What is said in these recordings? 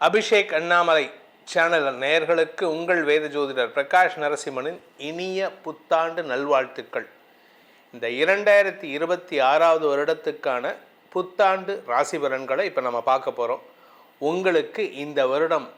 Abhishek Annamalai channel நேயர்களுக்கு உங்கள் வேத ஜோதிடர் பிரகாஷ் நரசிம்மனின் இனிய புத்தாண்டு நல்வாழ்த்துக்கள். இந்த இரண்டாயிரத்தி இருபத்தி ஆறாவது வருடத்துக்கான புத்தாண்டு ராசி பலன்களை இப்போ நம்ம பார்க்க போகிறோம் உங்களுக்கு இந்த வருடம்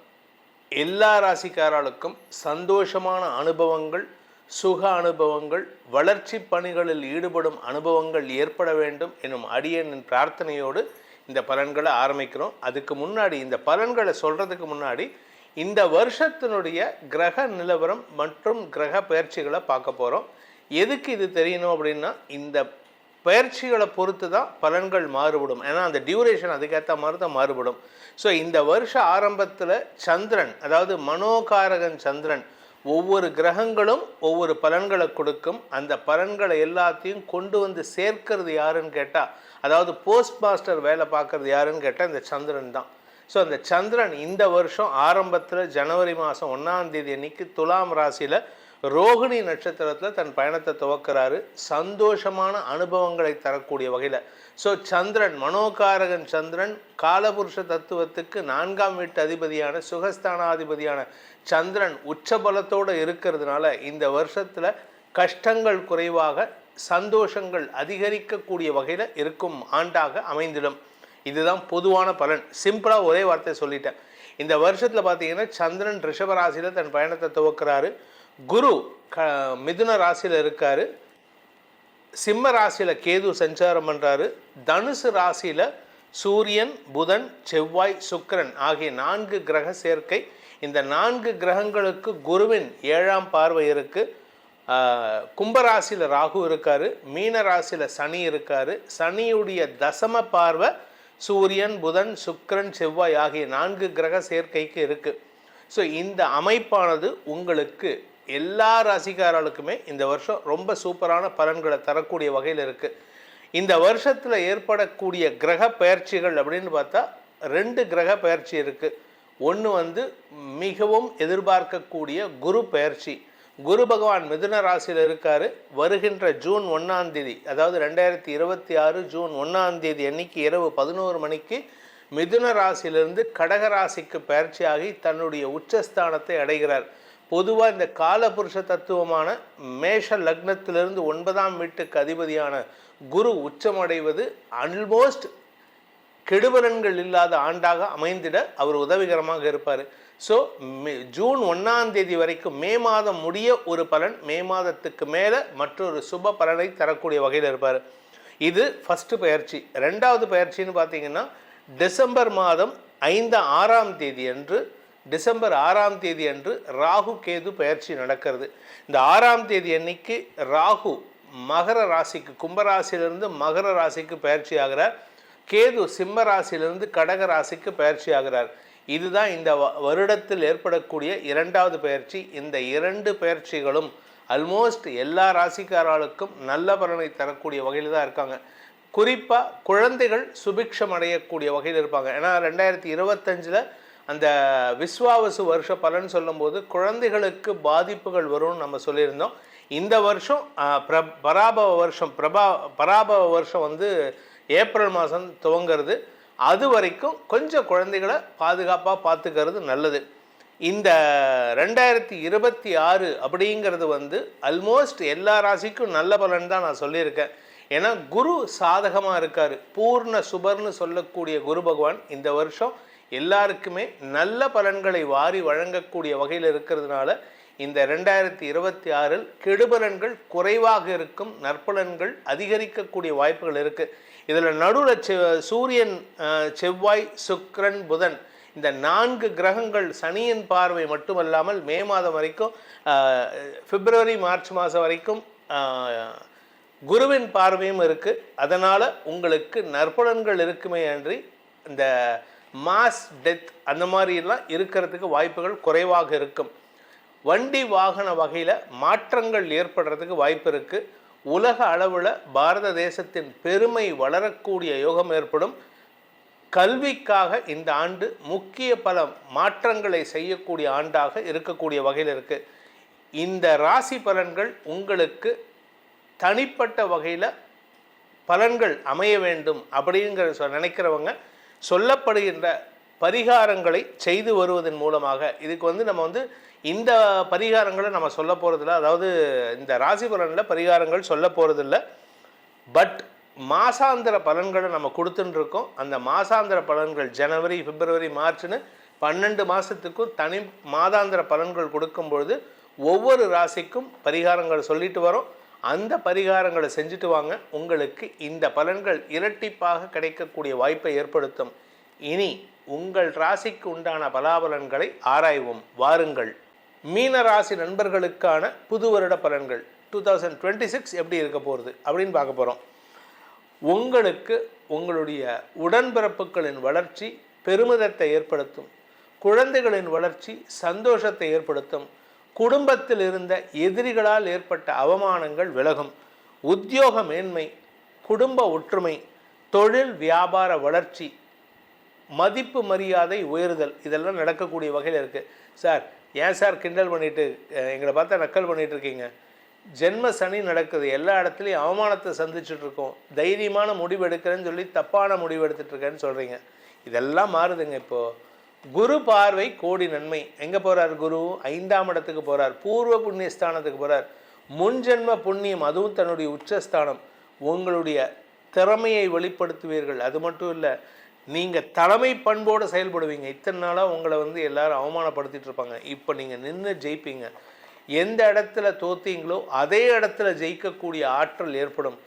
எல்லா ராசிக்காரர்களுக்கும் சந்தோஷமான அனுபவங்கள் சுக அனுபவங்கள் வளர்ச்சி பணிகளில் ஈடுபடும் அனுபவங்கள் ஏற்பட வேண்டும் எனும் அடியனின் பிரார்த்தனையோடு இந்த பலன்களை ஆரம்பிக்கிறோம். அதுக்கு முன்னாடி இந்த பலன்களை சொல்கிறதுக்கு முன்னாடி இந்த வருஷத்தினுடைய கிரக நிலவரம் மற்றும் கிரக பயிற்சிகளை பார்க்க போகிறோம் எதுக்கு இது தெரியணும் அப்படின்னா இந்த பயிற்சிகளை பொறுத்து தான் பலன்கள் மாறுபடும். ஏன்னா அந்த டியூரேஷன் அதுக்கேற்ற மாதிரி தான் மாறுபடும். ஸோ இந்த வருஷ ஆரம்பத்தில் சந்திரன் அதாவது மனோகாரகன் சந்திரன் ஒவ்வொரு கிரகங்களும் ஒவ்வொரு பலன்களை கொடுக்கும். அந்த பலன்களை எல்லாத்தையும் கொண்டு வந்து சேர்க்கிறது யாருன்னு கேட்டால் அதாவது போஸ்ட் மாஸ்டர் வேலை பார்க்கறது யாருன்னு கேட்டால் இந்த சந்திரன் தான். ஸோ அந்த சந்திரன் இந்த வருஷம் ஆரம்பத்தில் ஜனவரி மாதம் ஒன்றாம் தேதி அன்னைக்கு துலாம் ராசியில் ரோகிணி நட்சத்திரத்தில் தன் பயணத்தை துவக்கிறாரு. சந்தோஷமான அனுபவங்களை தரக்கூடிய வகையில். ஸோ சந்திரன் மனோகாரகன் சந்திரன் காலபுருஷ தத்துவத்துக்கு நான்காம் வீட்டு அதிபதியான சுகஸ்தானாதிபதியான சந்திரன் உச்சபலத்தோடு இருக்கிறதுனால இந்த வருஷத்தில் கஷ்டங்கள் குறைவாக சந்தோஷங்கள் அதிகரிக்கக்கூடிய வகையில் இருக்கும் ஆண்டாக அமைந்திடும். இதுதான் பொதுவான பலன். சிம்பிளாக ஒரே வார்த்தை சொல்லிட்டேன். இந்த வருஷத்தில் பார்த்தீங்கன்னா சந்திரன் ரிஷபராசியில் தன் பயணத்தை துவக்கிறாரு. குரு க மிதுன ராசியில் இருக்கார். சிம்ம ராசியில் கேது சஞ்சாரம் பண்ணுறாரு தனுசு ராசியில் சூரியன் புதன் செவ்வாய் சுக்கரன் ஆகிய நான்கு கிரக சேர்க்கை. இந்த நான்கு கிரகங்களுக்கு குருவின் ஏழாம் பார்வை இருக்குது கும்பராசியில் ராகு இருக்கார். மீன ராசியில் சனி இருக்கார். சனியுடைய தசம பார்வை சூரியன் புதன் சுக்கரன் செவ்வாய் ஆகிய நான்கு கிரக சேர்க்கைக்கு இருக்குது ஸோ இந்த அமைப்பானது உங்களுக்கு எல்லா ராசிக்காரர்களுக்குமே இந்த வருஷம் ரொம்ப சூப்பரான பலன்களை தரக்கூடிய வகையில் இருக்குது இந்த வருஷத்தில் ஏற்படக்கூடிய கிரக பயிற்சிகள் அப்படின்னு பார்த்தா ரெண்டு கிரக பயிற்சி இருக்குது ஒன்று வந்து மிகவும் எதிர்பார்க்கக்கூடிய குரு பயிற்சி. குரு பகவான் மிதுன ராசியில் இருக்கார். வருகின்ற ஜூன் ஒன்றாம் தேதி அதாவது ரெண்டாயிரத்தி இருபத்தி ஆறு ஜூன் ஒன்றாம் தேதி அன்னைக்கு இரவு பதினோரு மணிக்கு மிதுன ராசியிலிருந்து கடக ராசிக்கு பயிற்சியாகி தன்னுடைய உச்சஸ்தானத்தை அடைகிறார். பொதுவாக இந்த காலபுருஷ தத்துவமான மேஷ லக்னத்திலிருந்து ஒன்பதாம் வீட்டுக்கு அதிபதியான குரு உச்சமடைவது அல்மோஸ்ட் கெடுபலன்கள் இல்லாத ஆண்டாக அமைந்திட அவர் உதவிகரமாக இருப்பார். ஸோ ஜூன் ஒன்றாம் தேதி வரைக்கும் மே மாதம் முடிய ஒரு பலன் மே மாதத்துக்கு மேலே மற்றொரு சுப பலனை தரக்கூடிய வகையில் இருப்பார். இது ஃபஸ்ட்டு பயிற்சி. ரெண்டாவது பயிற்சின்னு பார்த்தீங்கன்னா டிசம்பர் மாதம் ஐந்து ஆறாம் தேதி அன்று டிசம்பர் ஆறாம் தேதி அன்று ராகு கேது பயிற்சி நடக்கிறது. இந்த ஆறாம் தேதி அன்னைக்கு ராகு மகர ராசிக்கு கும்பராசியிலிருந்து மகர ராசிக்கு பயிற்சி ஆகிறார். கேது சிம்ம ராசியிலிருந்து கடக ராசிக்கு பயிற்சி ஆகிறார். இதுதான் இந்த வருடத்தில் ஏற்படக்கூடிய இரண்டாவது பயிற்சி. இந்த இரண்டு பயிற்சிகளும் அல்மோஸ்ட் எல்லா ராசிக்காரர்களுக்கும் நல்ல பலனை தரக்கூடிய வகையில் தான் இருக்காங்க. குறிப்பாக குழந்தைகள் சுபிக்ஷம் அடையக்கூடிய வகையில் இருப்பாங்க. ஏன்னா ரெண்டாயிரத்தி இருபத்தஞ்சில் அந்த விஸ்வாவசு வருஷ பலன் சொல்லும்போது குழந்தைகளுக்கு பாதிப்புகள் வரும்னு நம்ம சொல்லியிருந்தோம். இந்த வருஷம் பிர பராபவ வருஷம் பிரபா பராபவ வருஷம் வந்து ஏப்ரல் மாதம் துவங்கிறது. அது வரைக்கும் கொஞ்சம் குழந்தைகளை பாதுகாப்பாக பார்த்துக்கிறது நல்லது. இந்த ரெண்டாயிரத்தி இருபத்தி ஆறு அப்படிங்கிறது வந்து அல்மோஸ்ட் எல்லா ராசிக்கும் நல்ல பலன் தான் நான் சொல்லியிருக்கேன். ஏன்னா குரு சாதகமாக இருக்கார். பூர்ண சுபர்னு சொல்லக்கூடிய குரு பகவான் இந்த வருஷம் எல்லாருக்குமே நல்ல பலன்களை வாரி வழங்கக்கூடிய வகையில் இருக்கிறதுனால இந்த ரெண்டாயிரத்தி இருபத்தி ஆறில் கெடுபலன்கள் குறைவாக இருக்கும் நற்பலன்கள் அதிகரிக்கக்கூடிய வாய்ப்புகள் இருக்குது இதில் நடுவில் சூரியன் செவ்வாய் சுக்ரன் புதன் இந்த நான்கு கிரகங்கள் சனியின் பார்வை மட்டுமல்லாமல் மே மாதம் வரைக்கும் பிப்ரவரி மார்ச் மாதம் வரைக்கும் குருவின் பார்வையும் இருக்குது அதனால் உங்களுக்கு நற்பலன்கள் இருக்குமே அன்றி இந்த மாஸ் டெத் அந்த மாதிரிலாம் இருக்கிறதுக்கு வாய்ப்புகள் குறைவாக இருக்கும். வண்டி வாகன வகையில் மாற்றங்கள் ஏற்படுறதுக்கு வாய்ப்பு இருக்குது உலக அளவில் பாரத தேசத்தின் பெருமை வளரக்கூடிய யோகம் ஏற்படும். கல்விக்காக இந்த ஆண்டு முக்கிய பல மாற்றங்களை செய்யக்கூடிய ஆண்டாக இருக்கக்கூடிய வகையில் இருக்குது இந்த ராசி பலன்கள் உங்களுக்கு தனிப்பட்ட வகையில் பலன்கள் அமைய வேண்டும் அப்படிங்கிற சொ நினைக்கிறவங்க சொல்லப்படுகின்ற பரிகாரங்களை செய்து வருவதன் மூலமாக இதுக்கு வந்து நம்ம வந்து இந்த பரிகாரங்களை நம்ம சொல்ல போகிறதில்ல அதாவது இந்த ராசி பலனில் பரிகாரங்கள் சொல்ல போகிறதில்ல பட் மாசாந்திர பலன்களை நம்ம கொடுத்துட்டுருக்கோம் அந்த மாசாந்திர பலன்கள் ஜனவரி பிப்ரவரி மார்ச்னு பன்னெண்டு மாதத்துக்கும் தனி மாதாந்திர பலன்கள் கொடுக்கும்பொழுது ஒவ்வொரு ராசிக்கும் பரிகாரங்கள் சொல்லிட்டு வரோம். அந்த பரிகாரங்களை செஞ்சுட்டு வாங்க. உங்களுக்கு இந்த பலன்கள் இரட்டிப்பாக கிடைக்கக்கூடிய வாய்ப்பை ஏற்படுத்தும். இனி உங்கள் ராசிக்கு உண்டான பலாபலன்களை ஆராய்வோம். வாருங்கள். மீன ராசி நண்பர்களுக்கான புது வருட பலன்கள். டூ தௌசண்ட் டுவெண்ட்டி சிக்ஸ் எப்படி இருக்க போகிறது அப்படின்னு பார்க்க போகிறோம் உங்களுக்கு உங்களுடைய உடன்பிறப்புகளின் வளர்ச்சி பெருமிதத்தை ஏற்படுத்தும். குழந்தைகளின் வளர்ச்சி சந்தோஷத்தை ஏற்படுத்தும். குடும்பத்தில் இருந்த எதிரிகளால் ஏற்பட்ட அவமானங்கள் விலகும். உத்தியோக மேன்மை குடும்ப ஒற்றுமை தொழில் வியாபார வளர்ச்சி மதிப்பு மரியாதை உயர்தல் இதெல்லாம் நடக்கக்கூடிய வகையில் இருக்குது சார் ஏன் சார் கிண்டல் பண்ணிட்டு எங்களை பார்த்தா நக்கல் பண்ணிகிட்டு இருக்கீங்க? ஜென்ம சனி நடக்குது. எல்லா இடத்துலையும் அவமானத்தை சந்திச்சுட்ருக்கோம் தைரியமான முடிவு எடுக்கிறேன்னு சொல்லி தப்பான முடிவு எடுத்துகிட்ருக்கேன்னு சொல்கிறீங்க இதெல்லாம் மாறுதுங்க இப்போது குரு பார்வை கோடி நன்மை. எங்கே போகிறார் குரு? ஐந்தாம் இடத்துக்கு போகிறார் பூர்வ புண்ணிய ஸ்தானத்துக்கு போகிறார் முன்ஜென்ம புண்ணியம் அதுவும் தன்னுடைய உச்சஸ்தானம். உங்களுடைய திறமையை வெளிப்படுத்துவீர்கள். அது மட்டும் இல்லை நீங்கள் தலைமை பண்போடு செயல்படுவீங்க. இத்தனை நாளாக உங்களை வந்து எல்லாரும் அவமானப்படுத்திட்டு இருப்பாங்க. இப்போ நீங்கள் நின்று ஜெயிப்பீங்க. எந்த இடத்துல தோத்தீங்களோ அதே இடத்துல ஜெயிக்கக்கூடிய ஆற்றல் ஏற்படும்.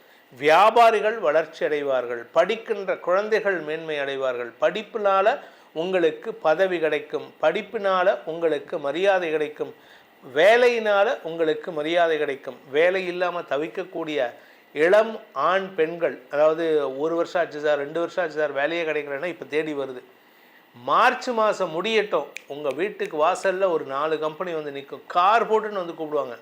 வியாபாரிகள் வளர்ச்சி அடைவார்கள். படிக்கின்ற குழந்தைகள் மேன்மை அடைவார்கள். படிப்பினால உங்களுக்கு பதவி கிடைக்கும். படிப்பினால் உங்களுக்கு மரியாதை கிடைக்கும். வேலையினால் உங்களுக்கு மரியாதை கிடைக்கும். வேலை இல்லாமல் தவிக்கக்கூடிய இளம் ஆண் பெண்கள் அதாவது ஒரு வருஷம் ஆச்சு சார் ரெண்டு வருஷம் ஆச்சு சார் வேலையே கிடைக்கலன்னா இப்போ தேடி வருது. மார்ச் மாதம் முடியட்டும். உங்கள் வீட்டுக்கு வாசலில் ஒரு நாலு கம்பெனி வந்து நிற்கும் கார் போட்டுன்னு வந்து கூப்பிடுவாங்க.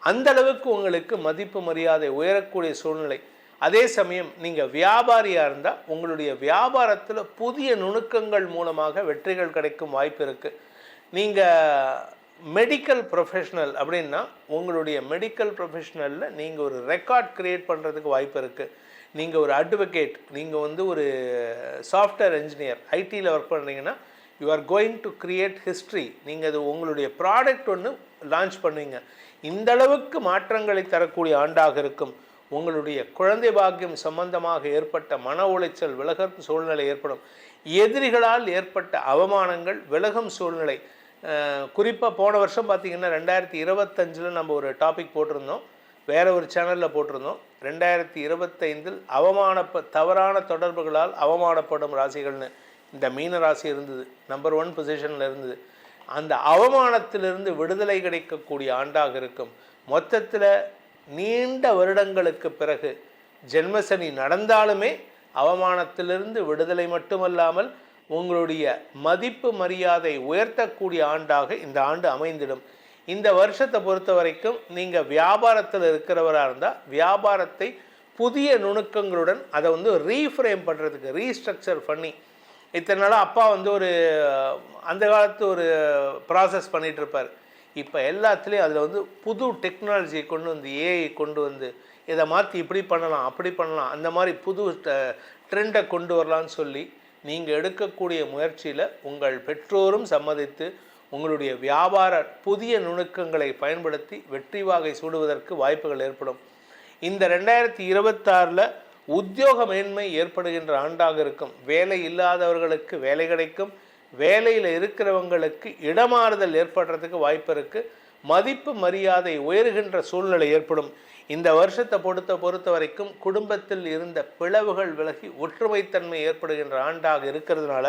அந்த அளவுக்கு உங்களுக்கு மதிப்பு மரியாதை உயரக்கூடிய சூழ்நிலை. அதே சமயம் நீங்கள் வியாபாரியாக இருந்தால் உங்களுடைய வியாபாரத்தில் புதிய நுணுக்கங்கள் மூலமாக வெற்றிகள் கிடைக்கும் வாய்ப்பு இருக்குது நீங்கள் மெடிக்கல் ப்ரொஃபஷனல் அப்படின்னா உங்களுடைய மெடிக்கல் ப்ரொஃபஷனலில் நீங்கள் ஒரு ரெக்கார்ட் க்ரியேட் பண்ணுறதுக்கு வாய்ப்பு இருக்குது நீங்கள் ஒரு அட்வொகேட் நீங்கள் வந்து ஒரு சாஃப்ட்வேர் இன்ஜினியர் ஐடியில் ஒர்க் பண்ணுறீங்கன்னா you are going to create history நீங்கள் அது உங்களுடைய ப்ராடக்ட் ஒன்று லான்ச் பண்ணுவீங்க. இந்த அளவுக்கு மாற்றங்களை தரக்கூடிய ஆண்டாக இருக்கும். உங்களுடைய குழந்தை பாக்கியம் சம்பந்தமாக ஏற்பட்ட மன உளைச்சல் விலகும் சூழ்நிலை ஏற்படும். எதிரிகளால் ஏற்பட்ட அவமானங்கள் விலகும் சூழ்நிலை. குறிப்பாக போன வருஷம் பார்த்தீங்கன்னா ரெண்டாயிரத்தி இருபத்தஞ்சில் நம்ம ஒரு டாபிக் போட்டிருந்தோம். வேற ஒரு சேனலில் போட்டிருந்தோம். ரெண்டாயிரத்தி இருபத்தைந்தில் அவமானப்ப தவறான தொடர்புகளால் அவமானப்படும் ராசிகள்னு. இந்த மீன ராசி இருந்தது. நம்பர் ஒன் பொசிஷனில் இருந்தது. அந்த அவமானத்திலிருந்து விடுதலை கிடைக்கக்கூடிய ஆண்டாக இருக்கும். மொத்தத்தில் நீண்ட வருடங்களுக்கு பிறகு ஜென்மசனி நடந்தாலுமே அவமானத்திலிருந்து விடுதலை மட்டுமல்லாமல் உங்களுடைய மதிப்பு மரியாதை உயர்த்தக்கூடிய ஆண்டாக இந்த ஆண்டு அமைந்திடும். இந்த வருஷத்தை பொறுத்த வரைக்கும் நீங்கள் வியாபாரத்தில் இருக்கிறவராக இருந்தால் வியாபாரத்தை புதிய நுணுக்கங்களுடன் அதை வந்து ரீஃப்ரேம் பண்ணுறதுக்கு ரீஸ்ட்ரக்சர் பண்ணி இத்தனை நாளாக அப்பா வந்து ஒரு அந்த காலத்து ஒரு ப்ராசஸ் பண்ணிகிட்ருப்பார் இருப்பார். இப்போ எல்லாத்துலேயும் அதில் வந்து புது டெக்னாலஜியை கொண்டு வந்து ஏஐ கொண்டு வந்து இதை மாற்றி இப்படி பண்ணலாம் அப்படி பண்ணலாம் அந்த மாதிரி புது ட்ரெண்டை கொண்டு வரலான்னு சொல்லி நீங்கள் எடுக்கக்கூடிய முயற்சியில் உங்கள் பெற்றோரும் சம்மதித்து உங்களுடைய வியாபார புதிய நுணுக்கங்களை பயன்படுத்தி வெற்றி வாகை சூடுவதற்கு வாய்ப்புகள் ஏற்படும். இந்த ரெண்டாயிரத்தி இருபத்தாறில் உத்தியோக மேன்மை ஏற்படுகின்ற ஆண்டாக இருக்கும். வேலை இல்லாதவர்களுக்கு வேலை கிடைக்கும். வேலையில் இருக்கிறவங்களுக்கு இடமாறுதல் ஏற்படுறதுக்கு வாய்ப்பு இருக்குது மதிப்பு மரியாதை உயர்கின்ற சூழ்நிலை ஏற்படும். இந்த வருஷத்தை பொறுத்த பொறுத்த வரைக்கும் குடும்பத்தில் இருந்த பிளவுகள் விலகி ஒற்றுமைத்தன்மை ஏற்படுகின்ற ஆண்டாக இருக்கிறதுனால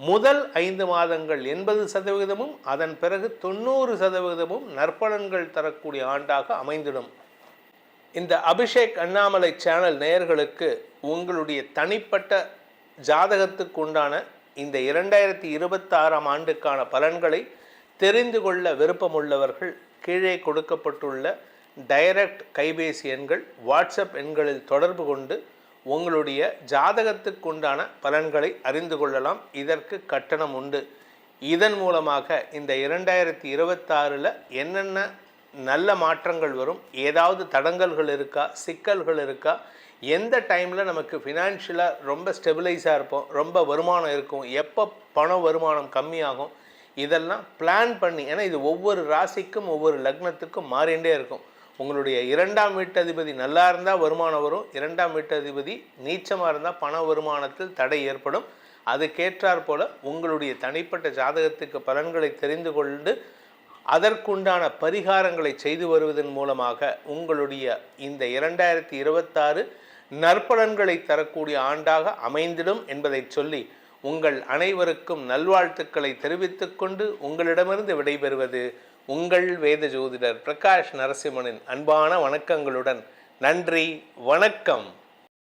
முதல் ஐந்து மாதங்கள் எண்பது சதவிகிதமும் அதன் பிறகு தொண்ணூறு சதவிகிதமும் நற்பலன்கள் தரக்கூடிய ஆண்டாக அமைந்திடும். இந்த அபிஷேக் அண்ணாமலை சேனல் நேயர்களுக்கு உங்களுடைய தனிப்பட்ட ஜாதகத்துக்கு உண்டான இந்த இரண்டாயிரத்தி இருபத்தாறாம் ஆண்டுக்கான பலன்களை தெரிந்து கொள்ள விருப்பமுள்ளவர்கள் கீழே கொடுக்கப்பட்டுள்ள டைரக்ட் கைபேசி எண்கள் வாட்ஸ்அப் எண்களில் தொடர்பு கொண்டு உங்களுடைய ஜாதகத்துக்கு உண்டான பலன்களை அறிந்து கொள்ளலாம். இதற்கு கட்டணம் உண்டு. இதன் மூலமாக இந்த இரண்டாயிரத்தி இருபத்தாறில் என்னென்ன நல்ல மாற்றங்கள் வரும் ஏதாவது தடங்கல்கள் இருக்கா சிக்கல்கள் இருக்கா எந்த டைமில் நமக்கு ஃபினான்ஷியலாக ரொம்ப ஸ்டெபிலைஸாக இருப்போம் ரொம்ப வருமானம் இருக்கும் எப்போ பண வருமானம் கம்மியாகும் இதெல்லாம் பிளான் பண்ணி ஏன்னா இது ஒவ்வொரு ராசிக்கும் ஒவ்வொரு லக்னத்துக்கும் மாறிண்டே இருக்கும். உங்களுடைய இரண்டாம் வீட்டதிபதி நல்லா இருந்தால் வருமானம் வரும் இரண்டாம் வீட்டதிபதி நீச்சமாக இருந்தால் பண வருமானத்தில் தடை ஏற்படும். அதுக்கேற்றாற் போல உங்களுடைய தனிப்பட்ட ஜாதகத்துக்கு பலன்களை தெரிந்து கொண்டு அதற்குண்டான பரிகாரங்களை செய்து வருவதன் மூலமாக உங்களுடைய இந்த இரண்டாயிரத்தி இருபத்தாறு நற்பலன்களை தரக்கூடிய ஆண்டாக அமைந்திடும் என்பதை சொல்லி உங்கள் அனைவருக்கும் நல்வாழ்த்துக்களை தெரிவித்துக்கொண்டு உங்களிடமிருந்து விடைபெறுவது உங்கள் வேத ஜோதிடர் பிரகாஷ் நரசிம்மனின் அன்பான வணக்கங்களுடன். நன்றி வணக்கம்.